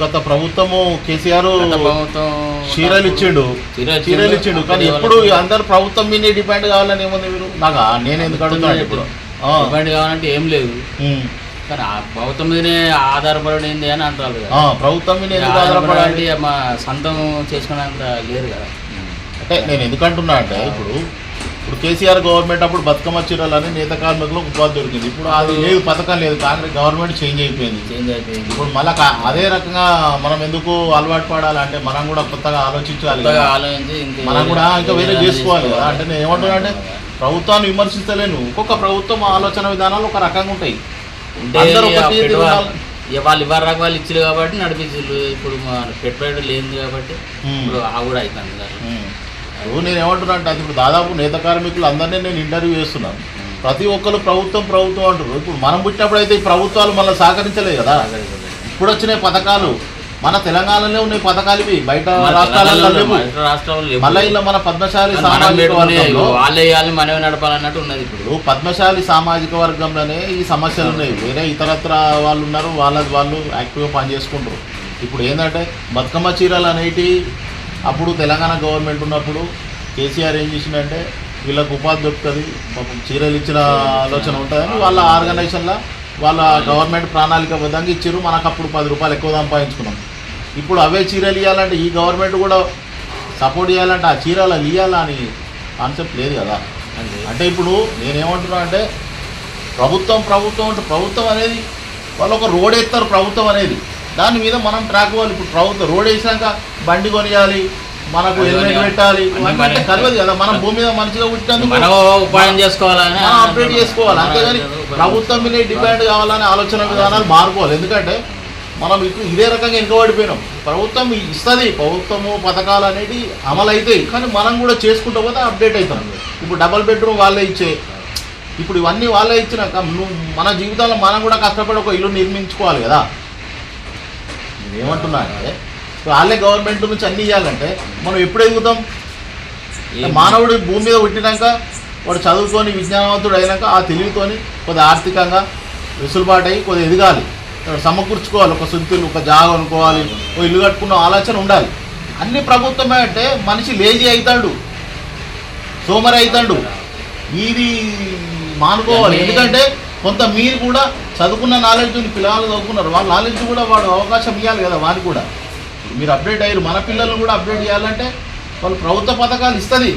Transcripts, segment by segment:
గత ప్రభుత్వము కేసీఆర్ చీరలు ఇచ్చిండు చీరలు చీరలు ఇచ్చిండు కానీ ఎప్పుడు అందరు ప్రభుత్వం మీదే డిపెండ్ కావాలని ఏముంది మీరు? నాకు? నేను ఎందుకు అడుగుతున్నాను ఇప్పుడు. ఇబ్బంది కావాలంటే ఏం లేదు. కానీ ప్రభుత్వం మీదనే ఆధారపడింది అని అంటారు కదా. ప్రభుత్వం మీద ఆధారపడాలంటే మా సొంతం చేసుకునేంత లేరు కదా. అంటే నేను ఎందుకు అంటున్నా అంటే ఇప్పుడు ఇప్పుడు కేసీఆర్ గవర్నమెంట్ అప్పుడు బతుకమ్మ చీరలు అని నేత కార్మికులకు ఉపాధి దొరికింది. ఇప్పుడు అది లేదు పథకం లేదు కాంగ్రెస్ గవర్నమెంట్ చేంజ్ అయిపోయింది. చేంజ్ అయిపోయింది. ఇప్పుడు మళ్ళా అదే రకంగా మనం ఎందుకు అలవాటు పడాలంటే మనం కూడా కొత్తగా ఆలోచించాలి మనం కూడా ఇంకా వేరే చేసుకోవాలి కదా. అంటే నేను ఏమంటున్నా అంటే ప్రభుత్వాన్ని విమర్శిస్తలేను ఒక్కొక్క ప్రభుత్వం ఆలోచన విధానాలు ఒక రకంగా ఉంటాయి. వాళ్ళు ఇవ్వరు రకాలు వాళ్ళు ఇచ్చారు కాబట్టి నడిపించారు ఇప్పుడు పెట్టుబడి లేదు కాబట్టి. ఇప్పుడు ఆ కూడా అవుతుంది. ఇప్పుడు నేను ఏమంటున్నా అంటే అది ఇప్పుడు దాదాపు నేత కార్మికులు అందరినీ నేను ఇంటర్వ్యూ చేస్తున్నాను. ప్రతి ఒక్కరు ప్రభుత్వం ప్రభుత్వం అంటారు ఇప్పుడు మనం పుట్టినప్పుడు అయితే ఈ ప్రభుత్వాలు మళ్ళీ సహకరించలేదు కదా. ఇప్పుడు వచ్చినాయి పథకాలు మన తెలంగాణలో ఉన్నాయి పథకాలు ఇవి. బయట రాష్ట్రాలలో. మళ్ళీ ఇలా మన పద్మశాలి సామాజిక వర్గంలో మనమే నడపాలన్నట్టు ఉన్నది ఇప్పుడు. ఇప్పుడు పద్మశాలి సామాజిక వర్గంలోనే ఈ సమస్యలు ఉన్నాయి. వేరే ఇతరత్ర వాళ్ళు ఉన్నారు వాళ్ళ వాళ్ళు యాక్టివ్గా పనిచేసుకుంటారు. ఇప్పుడు ఏంటంటే బతుకమ్మ చీరలు అనేటి అప్పుడు తెలంగాణ గవర్నమెంట్ ఉన్నప్పుడు కేసీఆర్ ఏం చేసిందంటే వీళ్ళకు ఉపాధి దొరుకుతుంది పాపం చీరలు ఇచ్చిన ఆలోచన ఉంటుందని వాళ్ళ ఆర్గనైజేషన్లో వాళ్ళ గవర్నమెంట్ ప్రణాళికబద్ధంగా ఇచ్చారు. మనకు అప్పుడు పది రూపాయలు ఎక్కువ సంపాదించుకున్నాం. ఇప్పుడు అవే చీరలు ఇవ్వాలంటే ఈ గవర్నమెంట్ కూడా సపోర్ట్ చేయాలంటే ఆ చీరలు ఇవ్వాలా అని కాన్సెప్ట్ లేదు కదా. అంటే ఇప్పుడు నేనేమంటున్నా అంటే ప్రభుత్వం ప్రభుత్వం అంటే ప్రభుత్వం అనేది వాళ్ళు ఒక రోడ్ ఎత్తారు ప్రభుత్వం అనేది. దాని మీద మనం ట్రాక్ వాళ్ళు ఇప్పుడు ప్రభుత్వం రోడ్ వేసినాక బండి కొనియాలి మనకు హెల్మెట్. పెట్టాలి మనమే. కలవదు కదా. మనం భూమి మీద మంచిగా పుట్టినందుకు ఉపాయం చేసుకోవాలని చేసుకోవాలి. అంతేగాని ప్రభుత్వం మీద డిపెండ్ కావాలనే ఆలోచన విధానాలు మారుకోవాలి. ఎందుకంటే మనం ఇప్పుడు ఇదే రకంగా వెనుకబడిపోయినాం ప్రభుత్వం ఇస్తుంది. ప్రభుత్వము పథకాలు అనేవి అమలు అవుతాయి కానీ మనం కూడా చేసుకుంటూ పోతే అప్డేట్ అవుతాం. ఇప్పుడు డబల్ బెడ్రూమ్ వాళ్ళే ఇచ్చే. ఇప్పుడు ఇవన్నీ వాళ్ళే ఇచ్చినాక నువ్వు మన జీవితంలో మనం కూడా కష్టపడి ఒక ఇల్లు నిర్మించుకోవాలి కదా. నేను ఏమంటున్నా అంటే వాళ్ళే గవర్నమెంట్ నుంచి అన్ని ఇవ్వాలంటే మనం ఎప్పుడు ఎదుగుతాం? మానవుడు భూమి మీద పుట్టినాక వాడు చదువుకొని విజ్ఞానవంతుడు అయినాక ఆ తెలివితోని కొద్దిగా ఆర్థికంగా వెసులుబాటు అయ్యి కొద్దిగా ఎదగాలి సమకూర్చుకోవాలి ఒక సొంతులు ఒక జాగ అనుకోవాలి ఒక ఇల్లు కట్టుకున్న ఆలోచన ఉండాలి. అన్ని ప్రభుత్వమే అంటే మనిషి లేజీ అవుతాడు సోమరి అవుతాడు ఇది మానుకోవాలి. ఎందుకంటే కొంత మీరు కూడా చదువుకున్న నాలెడ్జ్ పిల్లలు చదువుకున్నారు. వాళ్ళ నాలెడ్జ్ కూడా వాడు అవకాశం ఇవ్వాలి కదా వారికి కూడా. మీరు అప్డేట్ అయ్యారు మన పిల్లలను కూడా అప్డేట్ చేయాలంటే వాళ్ళు ప్రభుత్వ పథకాలు ఇస్తుంది.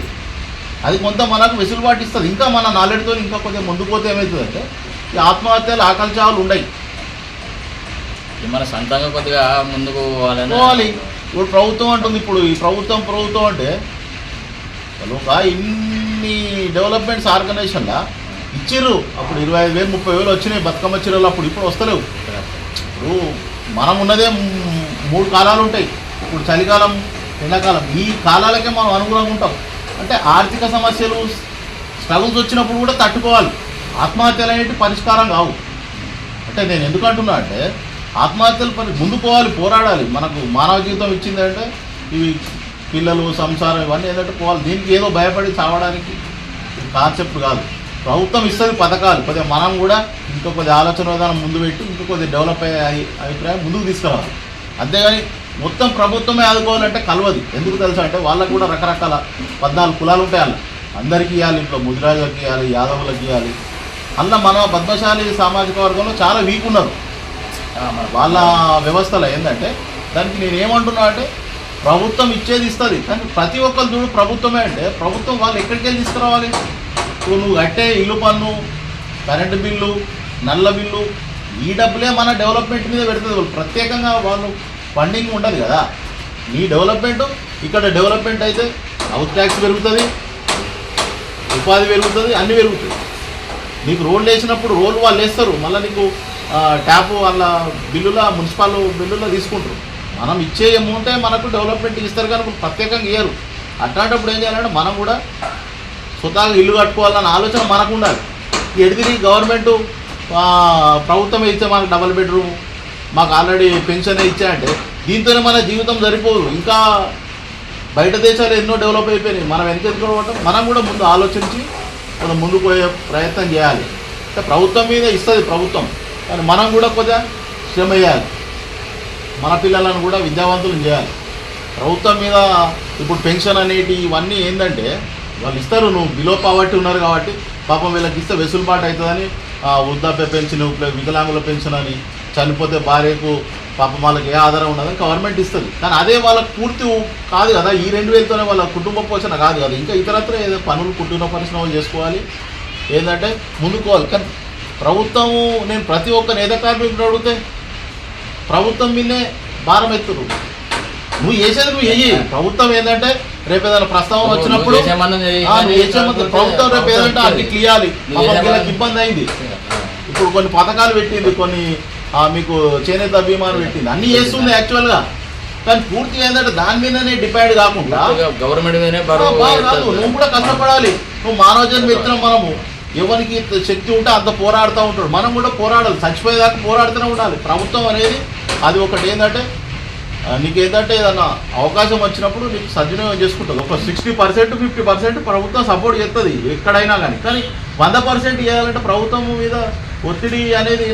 అది కొంత మనకు వెసులుబాటు ఇస్తుంది. ఇంకా మన నాలెడ్జ్తో ఇంకా కొద్దిగా ముందుకు పోతే ఏమవుతుందంటే ఈ ఆత్మహత్యలు ఆకలి చావులు ఉన్నాయి మన సొంతంగా కొద్దిగా ముందుకు పోవాలి. ఇప్పుడు ప్రభుత్వం అంటుంది ఇప్పుడు ఈ ప్రభుత్వం ప్రభుత్వం అంటే ఒక ఇన్ని డెవలప్మెంట్స్ ఆర్గనైజేషన్లా ఇచ్చిర్రు. అప్పుడు ఇరవై ఐదు వేలు ముప్పై వేలు వచ్చినాయి. బతుకమ్మ చీరలు అప్పుడు ఇప్పుడు వస్తలేవు. ఇప్పుడు మనం ఉన్నదే మూడు కాలాలు ఉంటాయి. ఇప్పుడు చలికాలం ఎండాకాలం. ఈ కాలాలకే మనం అనుగుణంగా ఉంటాం. అంటే ఆర్థిక సమస్యలు స్ట్రగుల్స్ వచ్చినప్పుడు కూడా తట్టుకోవాలి. ఆత్మహత్యలు అనేవి పరిష్కారం కావు. అంటే నేను ఎందుకు అంటున్నా అంటే ఆత్మహత్యలు పని ముందు పోవాలి పోరాడాలి. మనకు మానవ జీవితం ఇచ్చిందంటే ఇవి పిల్లలు సంసారం ఇవన్నీ ఏంటంటే పోవాలి. దీనికి ఏదో భయపడి చావడానికి కాన్సెప్ట్ కాదు. ప్రభుత్వం ఇస్తుంది పథకాలు. కొద్దిగా మనం కూడా ఇంకా కొద్ది ఆలోచన విధానం ముందు పెట్టి ఇంకా కొద్దిగా డెవలప్ అయ్యే అభిప్రాయం ముందుకు తీసుకురావాలి. అంతేగాని మొత్తం ప్రభుత్వమే ఆదుకోవాలంటే కలవదు. ఎందుకు తెలుసా అంటే వాళ్ళకు కూడా రకరకాల పద్నాలుగు కులాలు ఉంటాయి వాళ్ళు అందరికీ ఇవ్వాలి ఇంట్లో ముదిరాజులకు ఇవ్వాలి యాదవులకు ఇవ్వాలి అలా మన పద్మశాలి సామాజిక వర్గంలో చాలా వీక్ ఉన్నారు. వాళ్ళ వ్యవస్థలో ఏంటంటే దానికి నేను ఏమంటున్నా అంటే ప్రభుత్వం ఇచ్చేది ఇస్తుంది. కానీ ప్రతి ఒక్కరు చూడు ప్రభుత్వమే అంటే ప్రభుత్వం వాళ్ళు ఎక్కడికి వెళ్ళి తీసుకురావాలి? ఇప్పుడు నువ్వు కట్టే ఇల్లు పన్ను కరెంటు బిల్లు నల్ల బిల్లు ఈ డబ్బులే మన డెవలప్మెంట్ మీద పెడుతుంది వాళ్ళు. ప్రత్యేకంగా వాళ్ళు ఫండింగ్ ఉండదు కదా. నీ డెవలప్మెంట్ ఇక్కడ డెవలప్మెంట్ అయితే హౌస్ ట్యాక్స్ పెరుగుతుంది ఉపాధి పెరుగుతుంది అన్నీ పెరుగుతుంది నీకు రోడ్లు వేసినప్పుడు రోడ్లు వాళ్ళు వేస్తారు. మళ్ళీ నీకు ట్యాప్ వాళ్ళ బిల్లుల మున్సిపల్ బిల్లుల తీసుకుంటారు. మనం ఇచ్చే అమౌంటే మనకు డెవలప్మెంట్ ఇస్తారు కానీ ప్రత్యేకంగా ఇయ్యరు. అట్లాంటప్పుడు ఏం చేయాలంటే మనం కూడా సొంతంగా ఇల్లు కట్టుకోవాలన్న ఆలోచన మనకు ఉండాలి ఎడిది గవర్నమెంట్ ప్రభుత్వమే ఇచ్చే మనకు డబల్ బెడ్రూమ్ మాకు ఆల్రెడీ పెన్షన్ ఇచ్చాయంటే దీంతోనే మన జీవితం సరిపోదు. ఇంకా బయట దేశాలు ఎన్నో డెవలప్ అయిపోయినాయి. మనం వెనక ఎదుర్కోవడం మనం కూడా ముందు ఆలోచించి మనం ముందుకు పోయే ప్రయత్నం చేయాలి. అంటే ప్రభుత్వం మీద ఇస్తుంది ప్రభుత్వం. కానీ మనం కూడా కొద్దిగా శ్రమ చేయాలి మన పిల్లలను కూడా విద్యావంతులను చేయాలి. ప్రభుత్వం మీద ఇప్పుడు పెన్షన్ అనేటి ఇవన్నీ ఏంటంటే వాళ్ళు ఇస్తారు నువ్వు బిలో పావర్టీ ఉన్నారు కాబట్టి పాపం వీళ్ళకి ఇస్తే వెసులుబాటు అవుతుందని వృద్ధాప్య పెన్షన్ వికలాంగుల పెన్షన్ అని చనిపోతే భార్యకు పాపం వాళ్ళకి ఏ ఆధారం ఉండదని గవర్నమెంట్ ఇస్తుంది. కానీ అదే వాళ్ళకి పూర్తి కాదు కదా ఈ రెండు వేలతోనే వాళ్ళ కుటుంబ పోషణ కాదు కదా. ఇంకా ఇతరత్ర ఏదో పనులు కుటుంబ పరిశ్రమలు చేసుకోవాలి. ఏంటంటే ముందుకోవాలి కానీ ప్రభుత్వం నేను ప్రతి ఒక్కరిని ఏదో కార్మికుడు అడిగితే ప్రభుత్వం మీదే భారం ఎత్తురు నువ్వు చేసేది నువ్వు చెయ్యి. ప్రభుత్వం ఏంటంటే రేపు ఏదైనా ప్రస్తావన వచ్చినప్పుడు ప్రభుత్వం రేపు ఏదంటే అన్ని క్లియాలి. ఇబ్బంది అయింది. ఇప్పుడు కొన్ని పథకాలు పెట్టింది కొన్ని ఆ, మీకు చేనేత బీమాలు పెట్టింది. అన్ని చేస్తుంది యాక్చువల్గా. కానీ పూర్తిగా ఏంటంటే దాని మీదనే డిపెండ్ కాకుండా గవర్నమెంట్. నువ్వు కూడా కష్టపడాలి. నువ్వు మానవ జన్మ ఎత్తున మనము. ఎవరికి శక్తి ఉంటే అంత పోరాడుతూ ఉంటాడు. మనం కూడా పోరాడాలి. చచ్చిపోయేదాకా పోరాడుతూనే ఉండాలి. ప్రభుత్వం అనేది అది ఒకటి ఏంటంటే నీకు ఏంటంటే ఏదన్నా అవకాశం వచ్చినప్పుడు నీకు సద్వినియోగం చేసుకుంటుంది ఒక సిక్స్టీ పర్సెంట్ ఫిఫ్టీ పర్సెంట్ ప్రభుత్వం సపోర్ట్ చేస్తుంది ఎక్కడైనా కానీ కానీ వంద పర్సెంట్ చేయాలంటే ప్రభుత్వం మీద ఒత్తిడి అనేది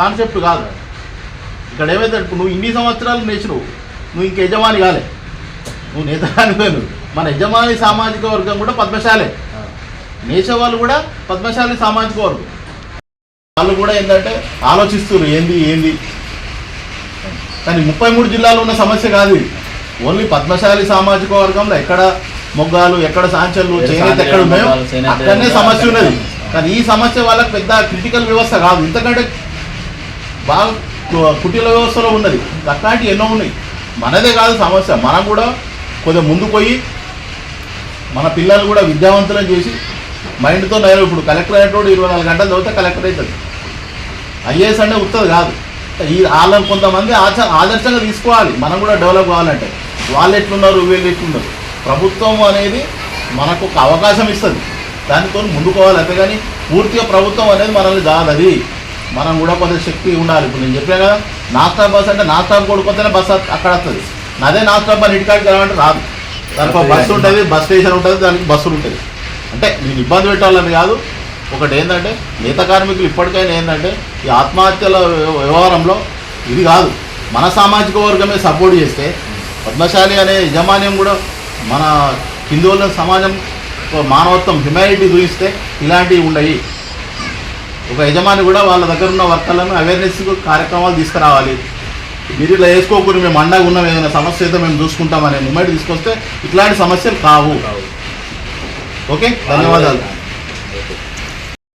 కాన్సెప్ట్ కాదు. ఇక్కడ ఏమైతే ఇప్పుడు నువ్వు ఇన్ని సంవత్సరాలు నేర్చినవు నువ్వు ఇంక యజమాని కాలే. నువ్వు నేతగాని కానిపోయాను మన యజమాని సామాజిక వర్గం కూడా పద్మశాలే. నేసేవాళ్ళు కూడా పద్మశాలి సామాజిక వర్గం. వాళ్ళు కూడా ఏంటంటే ఆలోచిస్తున్నారు ఏంది ఏంది? కానీ ముప్పై మూడు జిల్లాలు ఉన్న సమస్య కాదు ఓన్లీ పద్మశాలి సామాజిక వర్గంలో ఎక్కడ మొగ్గాలు ఎక్కడ సాంచలు చేనేత ఎక్కడ ఉన్నాయో అక్కడనే సమస్య ఉన్నది. కానీ ఈ సమస్య వాళ్ళకి పెద్ద క్రిటికల్ వ్యవస్థ కాదు. ఇంతకంటే బాగా కుటీల వ్యవస్థలో ఉన్నది. అట్లాంటివి ఎన్నో ఉన్నాయి. మనదే కాదు సమస్య. మనం కూడా కొద్దిగా ముందుకు పోయి మన పిల్లలు కూడా విద్యావంతులను చేసి మైండ్తో నైరు ఇప్పుడు కలెక్టర్ అనేటోడు ఇరవై నాలుగు గంటలు చదివితే కలెక్టర్ అవుతుంది ఐఏఎస్ అంటే ఉత్తది కాదు. ఈ వాళ్ళని కొంతమంది ఆచ ఆదర్శంగా తీసుకోవాలి. మనం కూడా డెవలప్ కావాలంటే. వాళ్ళు ఎట్లున్నారు వీళ్ళు ఎట్లున్నారు. ప్రభుత్వం అనేది మనకు ఒక అవకాశం ఇస్తుంది. దానితో ముందుకోవాలి. అంతేగాని పూర్తిగా ప్రభుత్వం అనేది మనల్ని కాదు అది మనం కూడా కొంత శక్తి ఉండాలి. ఇప్పుడు నేను చెప్పాను కదా నాస్టాప్ బస్ అంటే నాస్టాప్ స్టాప్ బస్ అక్కడ వస్తుంది. అదే నాస్టాప్ స్టాప్ అని ఇంటికాడికి రావాలంటే రాదు. దానికి బస్సు ఉంటుంది బస్ స్టేషన్ ఉంటుంది దానికి బస్సులు ఉంటుంది. అంటే నేను ఇబ్బంది పెట్టాలని కాదు. ఒకటి ఏంటంటే నేత కార్మికులు ఇప్పటికైనా ఏంటంటే ఈ ఆత్మహత్యల వ్యవ- వ్యవహారంలో ఇది కాదు. మన సామాజిక వర్గమే సపోర్ట్ చేస్తే పద్మశాలి అనే యజమాన్యం కూడా మన హిందువుల సమాజం మానవత్వం హ్యుమానిటీ చూపిస్తే ఇలాంటివి ఉండయి. ఒక యజమాని కూడా వాళ్ళ దగ్గర ఉన్న వర్కర్లను అవేర్నెస్ కార్యక్రమాలు తీసుకురావాలి. మీరు ఇలా వేసుకోకూడదు మేము అండగా ఉన్నాం ఏదైనా సమస్య అయితే మేము చూసుకుంటామనే మూమెంట్ తీసుకొస్తే ఇట్లాంటి సమస్యలు కావు. ఓకే ధన్యవాదాలు.